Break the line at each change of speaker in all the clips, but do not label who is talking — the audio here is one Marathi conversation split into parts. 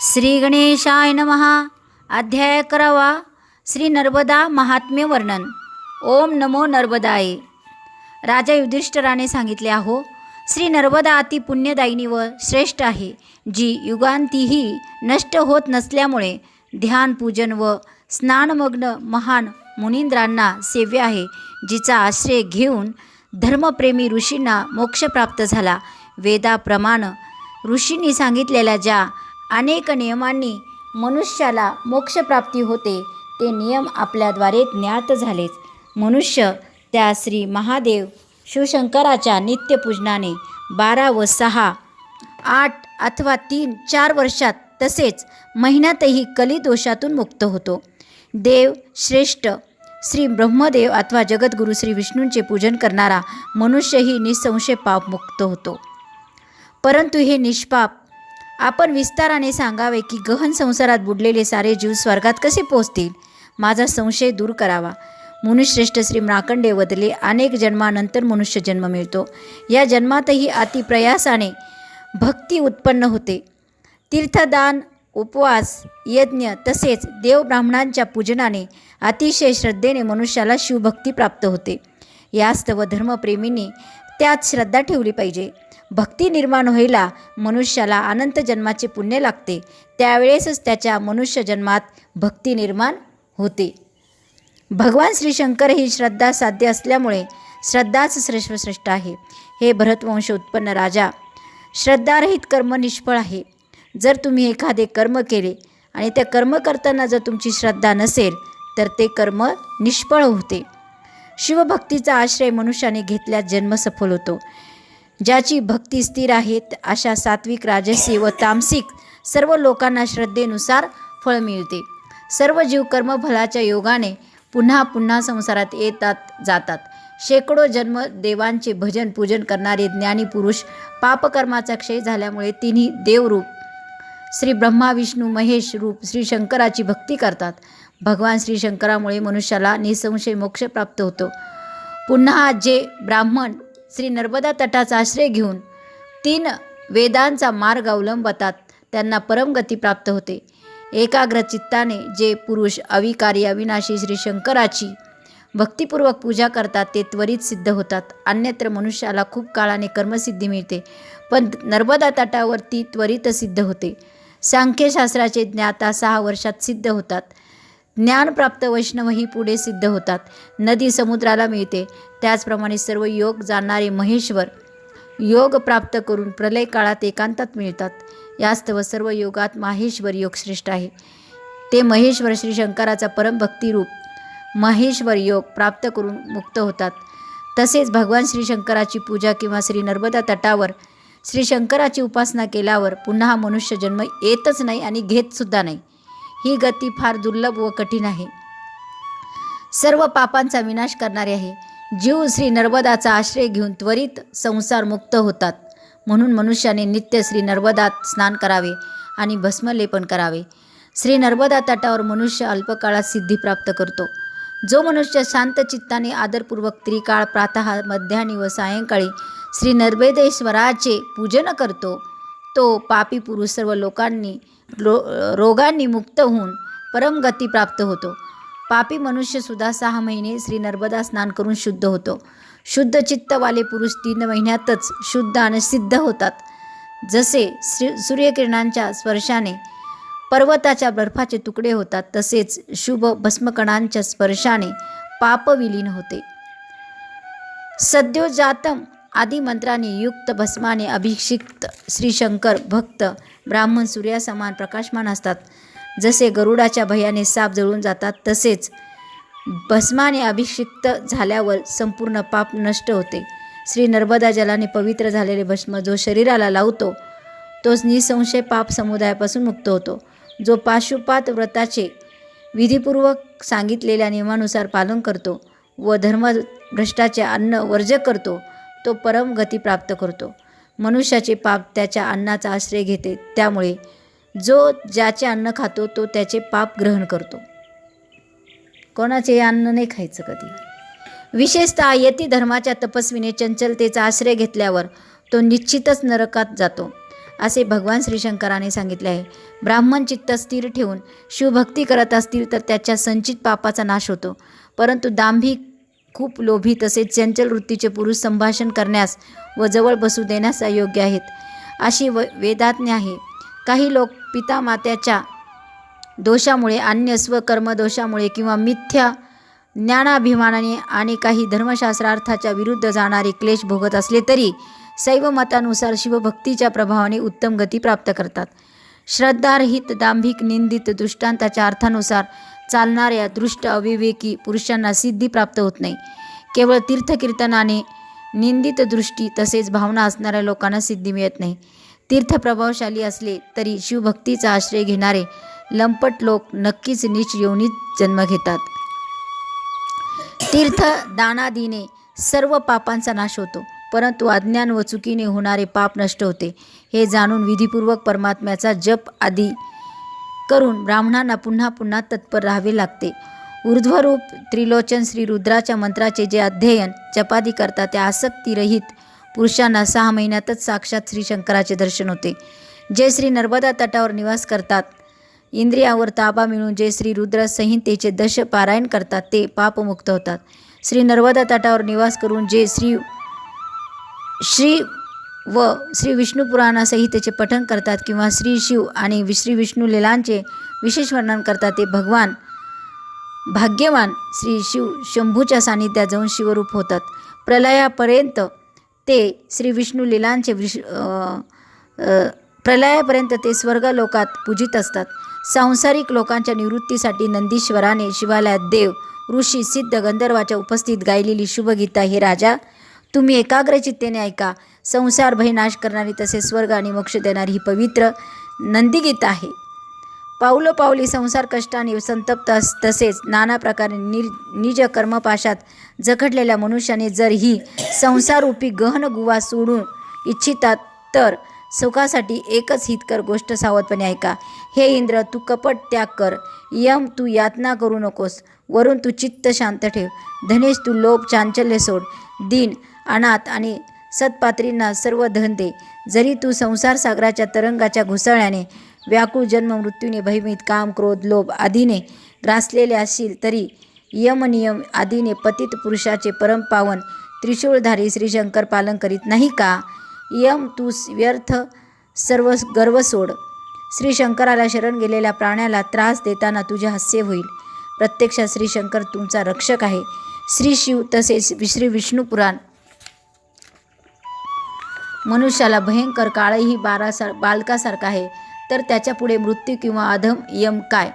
श्री गणेशाय नमहा अध्याय करावा. श्री नर्मदा महात्म्य वर्णन. ओम नमो नर्मदाये. राजा युधिष्ठराने सांगितले आहो श्री नर्मदा अति पुण्यदायिनी व श्रेष्ठ आहे जी युगांतीही नष्ट होत नसल्यामुळे ध्यान पूजन व स्नानमग्न महान मुनिंद्रांना सेव्य आहे जिचा आश्रय घेऊन धर्मप्रेमी ऋषींना मोक्ष प्राप्त झाला. वेदाप्रमाणे ऋषींनी सांगितलेल्या ज्या अनेक नियमांनी मनुष्याला मोक्षप्राप्ती होते. ते नियम आपल्याद्वारे ज्ञात झालेच मनुष्य त्या श्री महादेव शिवशंकराच्या नित्यपूजनाने बारा व सहा आठ अथवा तीन चार वर्षात तसेच महिन्यातही कलिदोषातून मुक्त होतो. देव श्रेष्ठ श्री ब्रह्मदेव अथवा जगद्गुरू श्री विष्णूंचे पूजन करणारा मनुष्यही निसंशय पापमुक्त होतो. परंतु हे निष्पाप आपण विस्ताराने सांगावे की गहन संसारात बुडलेले सारे जीव स्वर्गात कसे पोचतील माझा संशय दूर करावा. मनुश्रेष्ठ श्री मार्कंडे वदले अनेक जन्मानंतर मनुष्य जन्म मिळतो. या जन्मातही अतिप्रयासाने भक्ती उत्पन्न होते. तीर्थदान उपवास यज्ञ तसेच देवब्राह्मणांच्या पूजनाने अतिशय श्रद्धेने मनुष्याला शिवभक्ती प्राप्त होते. यास्तव धर्मप्रेमींनी त्यात श्रद्धा ठेवली पाहिजे. भक्ती निर्माण व्हायला मनुष्याला अनंत जन्माचे पुण्य लागते. त्यावेळेसच त्याच्या मनुष्य जन्मात भक्ती निर्माण होते. भगवान श्री शंकर ही श्रद्धा साध्य असल्यामुळे श्रद्धाच श्रेष्ठ श्रेष्ठ आहे. हे भरतवंश उत्पन्न राजा श्रद्धारहित कर्म निष्फळ आहे. जर तुम्ही एखादे कर्म केले आणि त्या कर्म करताना जर तुमची श्रद्धा नसेल तर ते कर्म निष्फळ होते. शिवभक्तीचा आश्रय मनुष्याने घेतल्यास जन्म सफल होतो. ज्याची भक्ती स्थिर आहेत अशा सात्विक राजसी व तामसिक सर्व लोकांना श्रद्धेनुसार फळ मिळते. सर्व जीव कर्मफलाच्या योगाने पुन्हा पुन्हा संसारात येतात जातात. शेकडो जन्म देवांचे भजन पूजन करणारे ज्ञानी पुरुष पापकर्माचा क्षय झाल्यामुळे तिन्ही देवरूप श्री ब्रह्मा विष्णू महेश रूप श्री शंकराची भक्ती करतात. भगवान श्री शंकरामुळे मनुष्याला निसंशय मोक्ष प्राप्त होतो. पुन्हा जे ब्राह्मण श्री नर्मदा तटाचा आश्रय घेऊन तीन वेदांचा मार्ग अवलंबतात. त्यांना परमगती प्राप्त होते. एकाग्र चित्ताने जे पुरुष अविकारी अविनाशी श्री शंकराची भक्तिपूर्वक पूजा करतात ते त्वरित सिद्ध होतात. अन्यत्र मनुष्याला खूप काळाने कर्मसिद्धी मिळते पण नर्मदा तटावरती त्वरित सिद्ध होते. सांख्यशास्त्राचे ज्ञाता सहा वर्षात सिद्ध होतात. ज्ञानप्राप्त वैष्णवही पुढे सिद्ध होतात. नदी समुद्राला मिळते. त्याचप्रमाणे सर्व योग जाणणारे महेश्वर योग प्राप्त करून प्रलय काळात एकांतात मिळतात. यास्तव सर्व योगात माहेश्वर योग श्रेष्ठ आहे. ते महेश्वर श्री शंकराचा परमभक्तिरूप महेश्वर योग प्राप्त करून मुक्त होतात. तसेच भगवान श्री शंकराची पूजा किंवा श्री नर्मदा तटावर श्री शंकराची उपासना केल्यावर पुन्हा मनुष्य जन्म येतच नाही आणि घेतसुद्धा नाही. ही गती फार दुर्लभ व कठीण आहे. सर्व पापांचा विनाश करणारे आहे. जीव श्री नर्मदाचा आश्रय घेऊन त्वरित संसार मुक्त होतात. म्हणून मनुष्याने नित्य श्री नर्मदात स्नान करावे आणि भस्मलेपन करावे. श्री नर्मदा तटावर मनुष्य अल्पकाळात सिद्धी प्राप्त करतो. जो मनुष्य शांत चित्ताने आदरपूर्वक त्रिकाळ प्रातः मध्यान्ही व सायंकाळी श्री नर्मदेश्वराचे पूजन करतो तो पापी पुरुष सर्व लोकांनी रो रोगांनी मुक्त होऊन परमगती प्राप्त होतो. पापी मनुष्यसुद्धा सहा महिने श्री नर्मदा स्नान करून शुद्ध होतो. शुद्ध चित्तवाले पुरुष तीन महिन्यातच शुद्ध आणि सिद्ध होतात. जसे श्री सूर्यकिरणांच्या स्पर्शाने पर्वताच्या बर्फाचे तुकडे होतात तसेच शुभ भस्मकणांच्या स्पर्शाने पाप विलीन होते. सद्योजातम आदी मंत्राने युक्त भस्माने अभिषिक्त श्रीशंकर भक्त ब्राह्मण सूर्यासमान प्रकाशमान असतात. जसे गरुडाच्या भयाने साप जळून जातात तसेच भस्माने अभिषिक्त झाल्यावर संपूर्ण पाप नष्ट होते. श्री नर्मदा जलाने पवित्र झालेले भस्म जो शरीराला लावतो तोच निसंशय पाप समुदायापासून मुक्त होतो. जो पाशुपात व्रताचे विधीपूर्वक सांगितलेल्या नियमानुसार पालन करतो व धर्मभ्रष्टाचे अन्न वर्ज करतो तो परम गती प्राप्त करतो. मनुष्याचे पाप त्याच्या अन्नाचा आश्रय घेते. त्यामुळे जो ज्याचे अन्न खातो तो त्याचे पाप ग्रहण करतो. कोणाचे अन्न नाही खायचं कधी? विशेषतः यती धर्माच्या तपस्वीने चंचलतेचा आश्रय घेतल्यावर तो निश्चितच नरकात जातो. असे भगवान श्रीशंकराने सांगितले आहे. ब्राह्मण चित्त स्थिर ठेवून शिवभक्ती करत असतील तर त्याच्या संचित पापाचा नाश होतो. परंतु दांभिक खूप लोभी तसेच चंचल वृत्तीचे पुरुष संभाषण करण्यास व जवळ बसू देण्यास अयोग्य आहेत. अशी व वेदाज्ञा आहे. काही लोक पितामात्याच्या दोषामुळे अन्य स्वकर्मदोषामुळे किंवा मिथ्या ज्ञानाभिमानाने आणि काही धर्मशास्त्रार्थाच्या विरुद्ध जाणारे क्लेश भोगत असले तरी शैव मतानुसार शिवभक्तीच्या प्रभावाने उत्तम गती प्राप्त करतात. श्रद्धारहित दांभिक निंदित दृष्टांताच्या अर्थानुसार चालणाऱ्या दृष्ट अविवेकी पुरुषांना सिद्धी प्राप्त होत नाही. केवळ तीर्थकीर्तनाने निंदित दृष्टी तसेच भावना असणाऱ्या लोकांना सिद्धी मिळत नाही. तीर्थ प्रभावशाली असले तरी शिवभक्तीचा आश्रय घेणारे लंपट लोक नक्कीच नीच योनीत जन्म घेतात. तीर्थ दानादीने सर्व पापांचा नाश होतो परंतु अज्ञान व चुकीने होणारे पाप नष्ट होते. हे जाणून विधीपूर्वक परमात्म्याचा जप आदी करून ब्राह्मणांना पुन्हा पुन्हा तत्पर राहावे लागते. ऊर्ध्वरूप त्रिलोचन श्री रुद्राच्या मंत्राचे जे अध्ययन जपादी करतात त्या आसक्तीरहित पुरुषांना सहा महिन्यातच साक्षात श्री शंकराचे दर्शन होते. जे श्री नर्मदा तटावर निवास करतात इंद्रियावर ताबा मिळून जे श्री रुद्र संहितेचे दश पारायण करतात ते पापमुक्त होतात. श्री नर्मदा तटावर निवास करून जे श्री श्री व श्री विष्णू पुराणासहितचे पठन करतात किंवा श्री शिव आणि वि- श्री विष्णू लीलांचे विशेष वर्णन करतात ते भगवान भाग्यवान श्री शिव शंभूच्या सानिध्यात जाऊन शिवरूप होतात. प्रलयापर्यंत ते श्री विष्णू लीलांचे विश प्रलयापर्यंत ते स्वर्गलोकात पूजित असतात. सांसारिक लोकांच्या निवृत्तीसाठी नंदीश्वराने शिवालयात देव ऋषी सिद्ध गंधर्वाच्या उपस्थित गायलेली शुभगीता हे राजा तुम्ही एकाग्र चित्तेने ऐका. संसार भयनाश करणारी तसेच स्वर्ग आणि मोक्ष देणारी ही पवित्र नंदीगीत आहे. पावलोपावली संसार कष्टाने संतप्त अस तसेच नाना प्रकारे निर निज कर्मपाशात जखडलेल्या मनुष्याने जर ही संसाररूपी गहन गुवा सोडून इच्छितात तर सुखासाठी एकच हितकर गोष्ट सावधपणे ऐका. हे इंद्र तू कपट त्याग कर. यम तू यातना करू नकोस. वरून तू चित्त शांत ठेव. धनेश तू लोभ चांचल्य सोड. दिन अनाथ आणि सत्पात्रींना सर्व धन दे. जरी तू संसार सागराच्या तरंगाच्या घुसळ्याने व्याकुळ जन्म मृत्यूने भयभीत काम क्रोध लोभ आदीने ग्रासलेले असशील तरी यमनियम आदीने पतित पुरुषाचे परमपावन त्रिशूळधारी श्रीशंकर पालन करीत नाही का? यम तू व्यर्थ सर्व गर्व सोड. श्रीशंकराला शरण गेलेल्या प्राण्याला त्रास देताना तुझे हास्य होईल. प्रत्यक्षात श्रीशंकर तुमचा रक्षक आहे. श्री शिव तसेच श्री विष्णू पुराण मनुष्याला भयंकर काळही बारासार बालकासारखा आहे. तर त्याच्यापुढे मृत्यू किंवा अधम यम काय?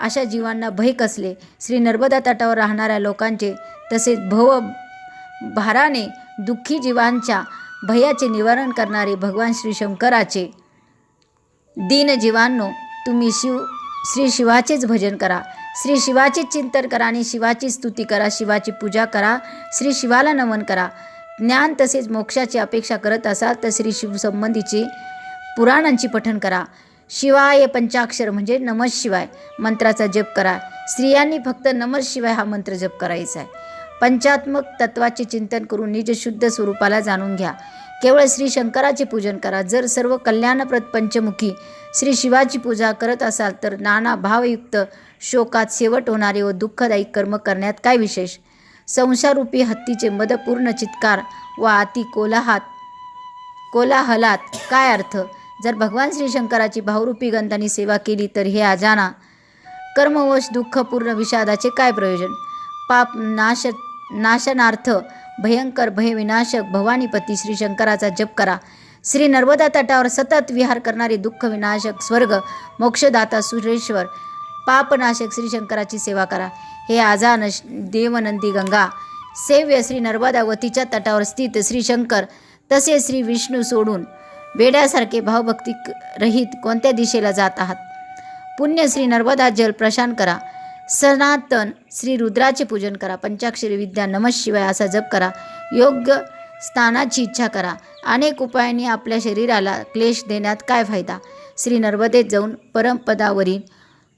अशा जीवांना भय कसले? श्री नर्मदा तटावर राहणाऱ्या लोकांचे तसेच भव भाराने दुःखी जीवांच्या भयाचे निवारण करणारे भगवान श्री शंकराचे. दीन जीवांनो तुम्ही शिव श्री शिवाचेच भजन करा. श्री शिवाचेच चिंतन करा आणि शिवाची स्तुती करा. शिवाची पूजा करा. श्री शिवाला नमन करा. ज्ञान तसेच मोक्षाची अपेक्षा करत असाल तर श्री शिवसंबंधीची पुराणांची पठण करा. शिवाय पंचाक्षर म्हणजे नमः शिवाय मंत्राचा जप करा. स्त्रियांनी फक्त नमः शिवाय हा मंत्र जप करायचा आहे. पंचात्मक तत्वाचे चिंतन करून निज शुद्ध स्वरूपाला जाणून घ्या. केवळ श्री शंकराचे पूजन करा. जर सर्व कल्याणप्रद पंचमुखी श्री शिवाची पूजा करत असाल तर नाना भावयुक्त शोकात शेवट होणारे व दुःखदायी कर्म करण्यात काय विशेष? संसारूपी हत्तीचे मदपूर्ण चित्कार वा अति कोलाहात कोलाहलात. काय अर्थ? जर भगवान श्रीशंकराची भावरूपी गंधाने सेवा केली तर हे आजाना कर्मवश दुःखपूर्ण विषादाचे काय प्रयोजन? पाप नाश नाशनार्थ भयंकर भयविनाशक भवानीपती श्री शंकराचा जप करा. श्री नर्मदा तटावर सतत विहार करणारे दुःख विनाशक स्वर्ग मोक्षदाता सुरेश्वर पापनाशक श्रीशंकराची सेवा करा. हे आजान देवनंदी गंगा. सेव्य श्री नर्मदा व तिच्या तटावर स्थित श्रीशंकर तसे श्री विष्णू सोडून वेड्यासारखे भावभक्ती रहित कोणत्या दिशेला जात आहात? पुण्य श्री नर्मदा जल प्रशान करा. सनातन श्री रुद्राचे पूजन करा. पंचाक्षरी विद्या नमः शिवाय असा जप करा. योग्य स्थानाची इच्छा करा. अनेक उपायांनी आपल्या शरीराला क्लेश देण्यात काय फायदा? श्री नर्मदेत जाऊन परमपदावरील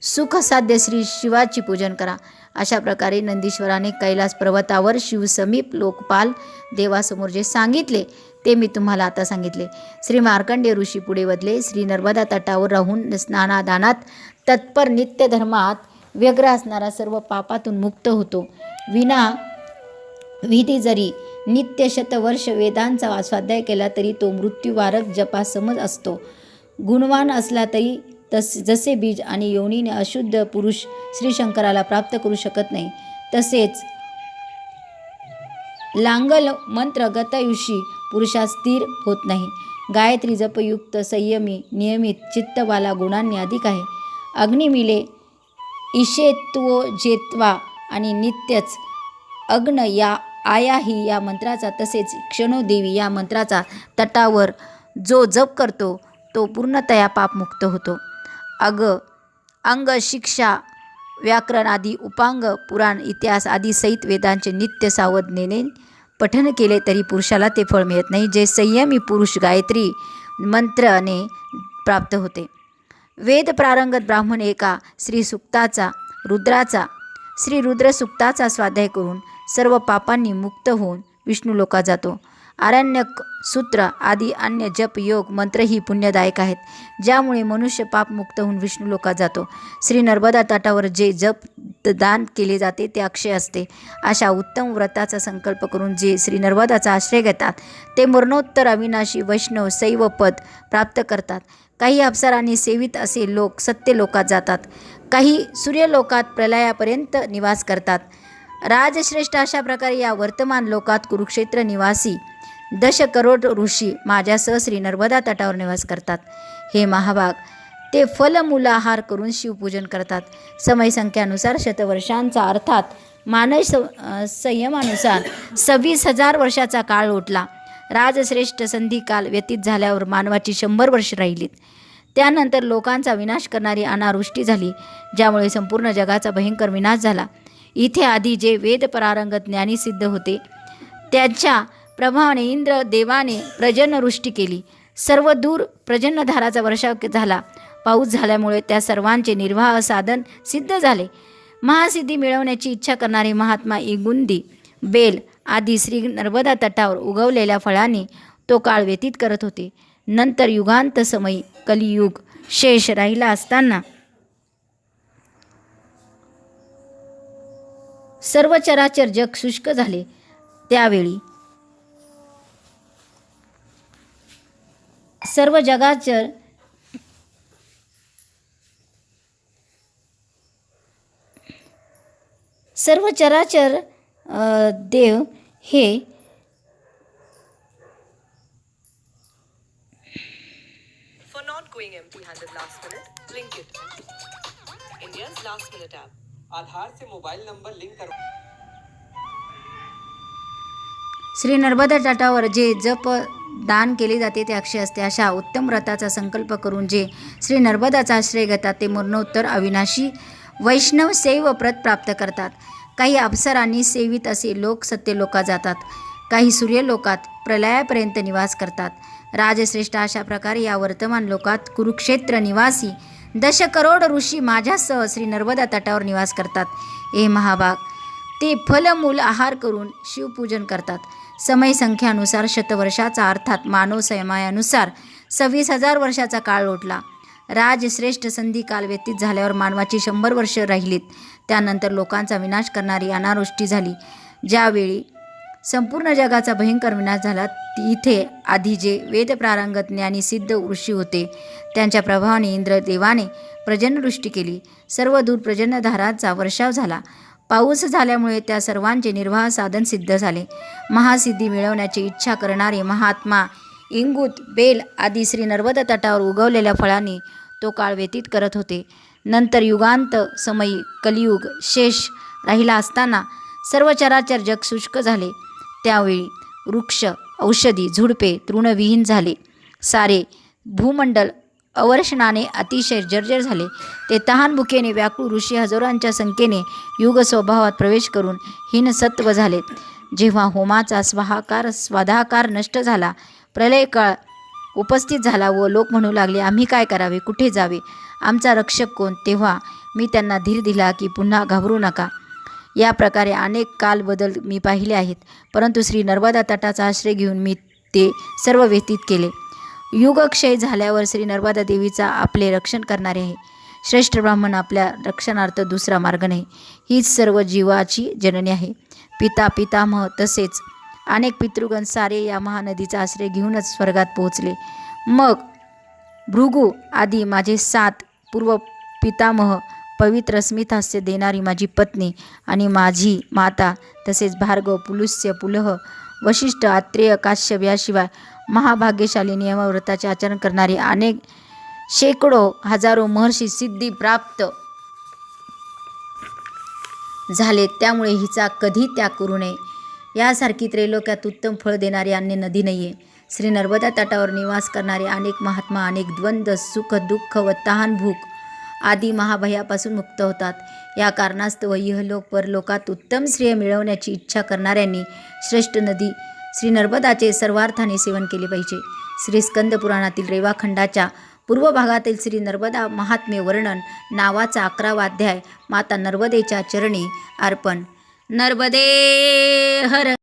सुखसाध्य श्री शिवाची पूजन करा. अशा प्रकारे नंदीश्वराने कैलास पर्वतावर शिवसमीप लोकपाल देवासमोर जे सांगितले. ते मी तुम्हाला आता सांगितले. श्री मार्कंडेय ऋषी पुढे वदले श्री नर्मदा तटावर राहून स्नानादानात तत्पर नित्य धर्मात व्यग्र असणारा सर्व पापातून मुक्त होतो. विना विधी जरी नित्य शतवर्ष वेदांचा स्वाध्याय केला तरी तो मृत्यूवारक जपासमज असतो. गुणवान असला तरी तस जसे बीज आणि योनीने अशुद्ध पुरुष श्रीशंकराला प्राप्त करू शकत नाही तसेच लांगल मंत्र गतयुषी पुरुषात स्थिर होत नाही. गायत्री जपयुक्त संयमी नियमित चित्तवाला गुणांनी अधिक आहे. अग्निमिले इशेत्वो जेत्वा आणि नित्यच अग्न या आयाही या मंत्राचा तसेच क्षणोदेवी या मंत्राचा तटावर जो जप करतो तो पूर्णतया पापमुक्त होतो. अग अंग शिक्षा व्याकरण आदी उपांग पुराण इतिहास आदी सहित वेदांचे नित्य सावधनेने पठन केले तरी पुरुषाला ते फळ मिळत नाही जे संयमी पुरुष गायत्री मंत्राने प्राप्त होते. वेद प्रारंगत ब्राह्मण एका श्री सुक्ताचा रुद्राचा श्री रुद्र सुक्ताचा स्वाध्याय करून सर्व पापांनी मुक्त होऊन विष्णू लोकात जातो. आरण्यक सूत्र आदी अन्य जप योग मंत्रही पुण्यदायक आहेत. ज्यामुळे मनुष्य पापमुक्त होऊन विष्णू लोकात जातो. श्री नर्मदा तटावर जे जप दान केले जाते ते अक्षय असते. अशा उत्तम व्रताचा संकल्प करून जे श्री नर्मदाचा आश्रय घेतात ते मरणोत्तर अविनाशी वैष्णव शैव पद प्राप्त करतात. काही अप्सरांनी सेवित असे लोक सत्य लोकात जातात. काही सूर्यलोकात प्रलयापर्यंत निवास करतात. राजश्रेष्ठ अशा प्रकारे या वर्तमान लोकात कुरुक्षेत्र निवासी दश करोड ऋषी माझ्यासह श्री नर्मदा तटावर निवास करतात. हे महाभाग ते फलमूलाहार करून शिवपूजन करतात. समयसंख्यानुसार शतवर्षांचा अर्थात मानस संयमानुसार सव्वीस हजार वर्षाचा काळ उठला राजश्रेष्ठ संधिकाल व्यतीत झाल्यावर मानवाची शंभर वर्ष राहिलीत. त्यानंतर लोकांचा विनाश करणारी अनावृष्टी झाली ज्यामुळे संपूर्ण जगाचा भयंकर विनाश झाला. इथे आधी जे वेद परारंगत ज्ञानी सिद्ध होते त्याच्या प्रभावाने इंद्र देवाने प्रजनवृष्टी केली. सर्व दूर प्रजन्नधाराचा वर्षाव झाला. पाऊस झाल्यामुळे त्या सर्वांचे निर्वाह साधन सिद्ध झाले. महासिद्धी मिळवण्याची इच्छा करणारे महात्मा इगुंदी बेल आदी श्री नर्मदा तटावर उगवलेल्या फळांनी तो काळ व्यतीत करत होते. नंतर युगांत समयी कलियुग शेष राहिला असताना सर्व चराचर जग शुष्क झाले. त्यावेळी
आधार से मोबाइल नंबर लिंक करो।
श्री नर्मदा तटावर जे जप दान केले जाते ते अक्षय असते. अशा उत्तम व्रताचा संकल्प करून जे श्री नर्मदाचा आश्रय घेतात ते मरणोत्तर अविनाशी वैष्णव सेव व्रत प्राप्त करतात. काही अप्सरांनी सेवित असे लोक सत्यलोकात जातात. काही सूर्यलोकात प्रलयापर्यंत निवास करतात. राजश्रेष्ठ अशा प्रकारे या वर्तमान लोकात कुरुक्षेत्र निवासी दश करोड ऋषी माझ्यासह श्री नर्मदा तटावर निवास करतात. हे महाभाग ते फलमूल आहार करून शिवपूजन करतात. समय संख्यानुसार शतवर्षाचा अर्थात मानव समयानुसार सव्वीस हजार वर्षाचा काळ लोटला. राजश्रेष्ठ संधी काल व्यतीत झाल्यावर मानवाची शंभर वर्ष राहिलीत. त्यानंतर लोकांचा विनाश करणारी अनावृष्टी झाली. ज्यावेळी संपूर्ण जगाचा भयंकर विनाश झाला ती इथे आधी जे वेद प्रारंगत ज्ञानी सिद्ध ऋषी होते त्यांच्या प्रभावाने इंद्रदेवाने प्रजनवृष्टी केली. सर्व दूर प्रजनधाराचा वर्षाव झाला. पाऊस झाल्यामुळे त्या सर्वांचे निर्वाह साधन सिद्ध झाले. महासिद्धी मिळवण्याची इच्छा करणारे महात्मा इंगूत बेल आदी श्री नर्मदा तटावर उगवलेल्या फळांनी तो काळ व्यतीत करत होते. नंतर युगांत समयी कलियुग शेष राहिला असताना सर्व चराचर जग शुष्क झाले. त्यावेळी वृक्ष औषधी झुडपे तृणविहीन झाले. सारे भूमंडल अवर्षणाने अतिशय जर्जर झाले. ते तहान भुकेने व्याकुळ ऋषी हजारांच्या संख्येने युग स्वभावात प्रवेश करून हिनसत्व झालेत जेव्हा होमाचा स्वाहाकार स्वाधाकार नष्ट झाला प्रलय काळ उपस्थित झाला व लोक म्हणू लागले आम्ही काय करावे? कुठे जावे? आमचा रक्षक कोण? तेव्हा मी त्यांना धीर दिला की पुन्हा घाबरू नका. या प्रकारे अनेक काल बदल मी पाहिले आहेत. परंतु श्री नर्मदा तटाचा आश्रय घेऊन मी ते सर्व व्यतीत केले. युगक्षय झाल्यावर श्री नर्मदा देवीचा आपले रक्षण करणारे आहे. श्रेष्ठ ब्राह्मण आपल्या रक्षणार्थ दुसरा मार्ग नाही. हीच सर्व जीवाची जननी आहे. पिता पितामह तसेच अनेक पितृगण सारे या महानदीचा आश्रय घेऊनच स्वर्गात पोहोचले. मग भृगू आदी माझे सात पूर्व पितामह पवित्र स्मितहास्य देणारी माझी पत्नी आणि माझी माता तसेच भार्गव पुलुस्य पुलह वशिष्ठ आत्रेय काश्यप याशिवाय महाभाग्यशाली नियमव्रताचे आचरण करणारे अनेक शेकडो हजारो महर्षी सिद्धी प्राप्त झाले. त्यामुळे हिचा कधी त्याग करू नये. यासारखी त्रैलोक्यात उत्तम फळ देणारी अन्य नदी नाही आहे श्री नर्मदा तटावर निवास करणारे अनेक महात्मा अनेक द्वंद्व सुख दुःख व तहान भूक आदी महाभयापासून मुक्त होतात. या कारणास्तव इहलोक परलोकात उत्तम श्रेय मिळवण्याची इच्छा करणाऱ्यांनी श्रेष्ठ नदी श्री नर्मदाचे सर्वार्थाने सेवन केले पाहिजे. श्री स्कंद पुराणातील रेवाखंडाच्या पूर्व भागातील श्री नर्मदा महात्म्य वर्णन नावाचा अकरावा अध्याय माता नर्मदेच्या चरणी अर्पण. नर्मदे हर